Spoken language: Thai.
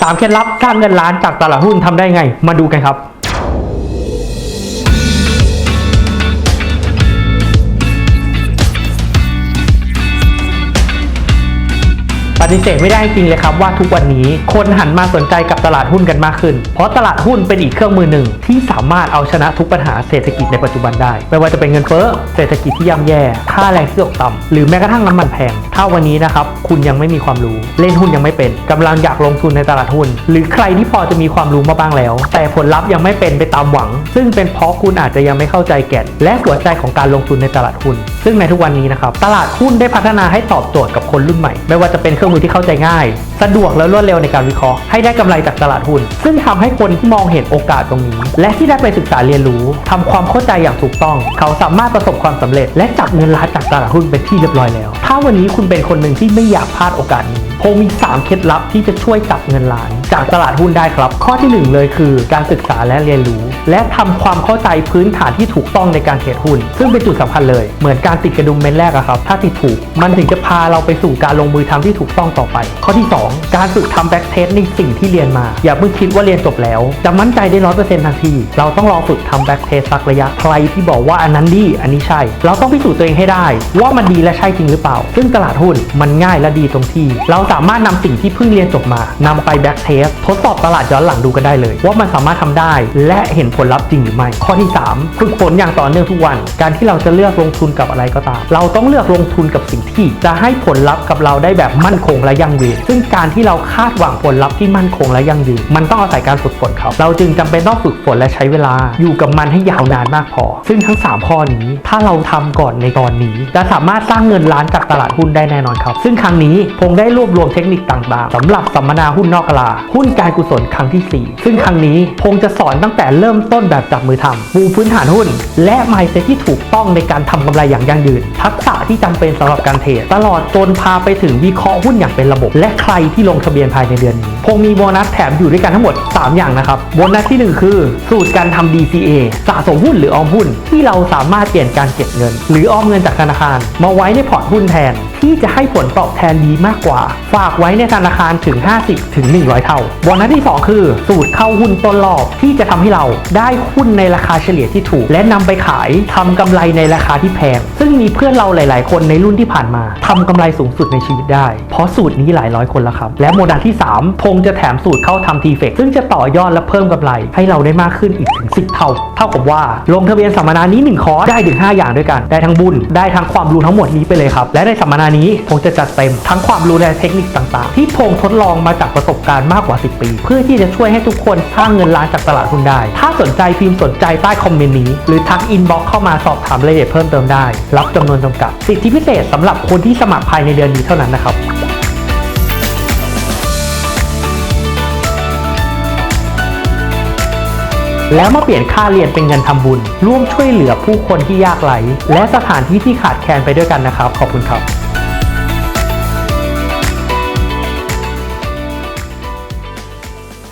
3เคล็ดลับสร้างเงินล้านจากตลาดหุ้นทำได้ไง มาดูกันครับ ฏิเสธไม่ได้จริงเลยครับว่าทุกวันนี้ คนหันมาสนใจกับตลาดหุ้นกันมากขึ้น เพราะตลาดหุ้นเป็นอีกเครื่องมือหนึ่ง ที่สามารถเอาชนะทุกปัญหาเศรษฐกิจในปัจจุบันได้ ไม่ว่าจะเป็นเงินเฟ้อเศรษฐกิจที่ย่ำแย่ ค่าแรงที่ตกต่ำหรือแม้กระทั่งน้ำมันแพงถ้าวันนี้นะครับคุณยังไม่มีความรู้ เล่นหุ้นยังไม่เป็นกำลังอยากลงทุนในตลาดหุ้น หรือใครที่พอจะมีความรู้มาบ้างแล้ว แต่ผลลัพธ์ยังไม่เป็นไปตามหวัง ซึ่งเป็นเพราะคุณอาจจะยังไม่เข้าใจแก่นและหัวใจของการลงทุนในตลาดหุ้น ซึ่งในทุกวันนี้นะครับตลาดหุ้นได้พัฒนาให้ตอบโจทย์กับคนรุ่นใหม่ ไม่ว่าจะเป็นเครื่องมือที่เข้าใจง่าย สะดวกและรวดเร็วในการวิเคราะห์ให้ได้กำไรจากตลาดหุ้น ซึ่งทำให้คนที่มองเห็นโอกาสตรงนี้ และที่ได้ไปศึกษาเรียนรู้ทำความเข้าใจอย่างถูกต้อง เขาสามารถประสบความสำเร็จ และจับเงินล้านจากตลาดหุ้นเป็นที่เรียบร้อยแล้ว ถ้าวันนี้คุณเป็นคนหนึ่งที่ไม่อยากพลาดโอกาสนี้ คงมี 3 เคล็ดลับที่จะช่วยจับเงินล้าน จากตลาดหุ้นได้ครับ ข้อทีหนึ่1 เลยคือการศึกษาและเรียนรู้ และทำความเข้าใจพื้นฐานที่ถูกต้องในการเทรดหุ้น ซึ่งเป็นจุดสำคัญเลย เหมือนการติดกระดุมเม็ดแรกอะครับ ถ้าติดถูก มันถึงจะพาเราไปสู่การลงมือทำที่ถูกต้องต่อไป ข้อที่ 2 การฝึกทำแบ็กเทสในสิ่งที่เรียนมา อย่าเพิ่งคิดว่าเรียนจบแล้ว จะมั่นใจได้ร้อยเปอร์เซ็นต์ทันที เราต้องลองฝึกทำแบ็กเทสสักระยะใครที่บอกว่าอันนั้นดีอันนี้ใช่ เราต้องพิสูจน์ตัวเองให้ได้ ว่ามันดีและใช่จริงหรือเปล่า ซึ่งตลาดหุ้นมันง่ายและดีตรงที่เราสามารถนำสิ่งที่เพิ่งเรียนจบมานำไปแบ็กเทสทดสอบตลาดย้อนหลังดูกันได้เลย ว่ามันสามารถทำได้และเห็นผลลัพธ์จริงหรือไม่ ข้อที่ 3 ฝึกฝนอย่างต่อเนื่องทุกวัน การที่เราจะเลือกลงทุนกับอะไรก็ตาม เราต้องเลือกลงทุนกับสิ่งที่ จะให้ผลลัพธ์กับเราได้แบบมั่นคงและยั่งยืน ซึ่งการที่เราคาดหวังผลลัพธ์ที่มั่นคงและยั่งยืน มันต้องอาศัยการฝึกฝนครับเราจึงจำเป็นต้องฝึกฝนและใช้เวลา อยู่กับมันให้ยาวนานมากพอ ซึ่งทั้ง 3 ข้อนี้ ถ้าเราทำก่อนในตอนนี้ จะสามารถสร้างเงินล้านจากตลาดหุ้นได้แน่นอนครับ ซึ่งครั้งนี้คงได้รวบรวมเทคนิคต่างๆสำหรับสัมมนาหุ้นนอกกลา หุ้นการกุศลครั้งที่ 4 ซึ่งครั้งนี้คงจะสอนตั้งแต่เริ่มต้นแบบจับมือทำปูพื้นฐานหุ้น และไมเซ็ตที่ถูกต้องในการทำกำไรอย่างยั่งยืน ทักษะที่จำเป็นสำหรับการเทรดตลอดจนพาไปถึงวิเคราะห์หุ้นอย่างเป็นระบบ และใครที่ลงทะเบียนภายในเดือนนี้ คงมีโบนัสแถมอยู่ด้วยกันทั้งหมด 3 อย่างนะครับโบนัสที่ 1 คือ สูตรการทำ DCA สะสมหุ้นหรือออมหุ้น ที่เราสามารถเปลี่ยนการเก็บเงิน หรือออมเงินจากธนาคาร มาไว้ในพอร์ตหุ้นแทน ที่จะให้ผลตอบแทนดีมากกว่า ฝากไว้ในธนาคารถึง 50ถึง100 เท่าโบนัสที่ 2 คือ สูตรเข้าหุ้นต้นรอบที่จะทำให้เราได้หุ้นในราคาเฉลี่ยที่ถูก และนำไปขายทำกำไรในราคาที่แพงซึ่งมีเพื่อนเราหลาย ๆ คนในรุ่นที่ผ่านมาทำกำไรสูงสุดในชีวิตได้ เพราะสูตรนี้หลายร้อยคนแล้วครับและโมดัลที่3พงจะแถมสูตรเข้าทำทีเฟกซึ่งจะต่อยอดและเพิ่มกำไร ให้เราได้มากขึ้นอีกถึง 10 เท่า เท่ากับว่า ลงทะเบียนสัมมนานี้ 1 คอร์สได้ถึง 5 อย่างด้วยกัน ได้ทั้งบุญ ได้ทั้งความรู้ทั้งหมดนี้ไปเลยครับ และในสัมมนานี้พงจะจัดเต็มทั้งความรู้และเทคนิคต่างๆ ที่พงทดลองมาจากประสบการณ์มากกว่า 10 ปี เพื่อที่จะช่วยให้ทุกคนสร้างเงินล้านจากตลาดหุ้นได้ ถ้าสนใจพิมพ์สนใจใต้คอมเมนต์นี้ หรือทักอินบ็อกเข้ามาสอบถามรายละเอียดเพิ่มเติมได้ รับจำนวนจำกัด สิทธิพิเศษสำหรับคนที่สมัครภายในเดือนนี้เท่านั้นนะครับ แล้วมาเปลี่ยนค่าเรียนเป็นเงินทำบุญ ร่วมช่วยเหลือผู้คนที่ยากไร้และสถานที่ที่ขาดแคลนไปด้วยกันนะครับ ขอบคุณครับ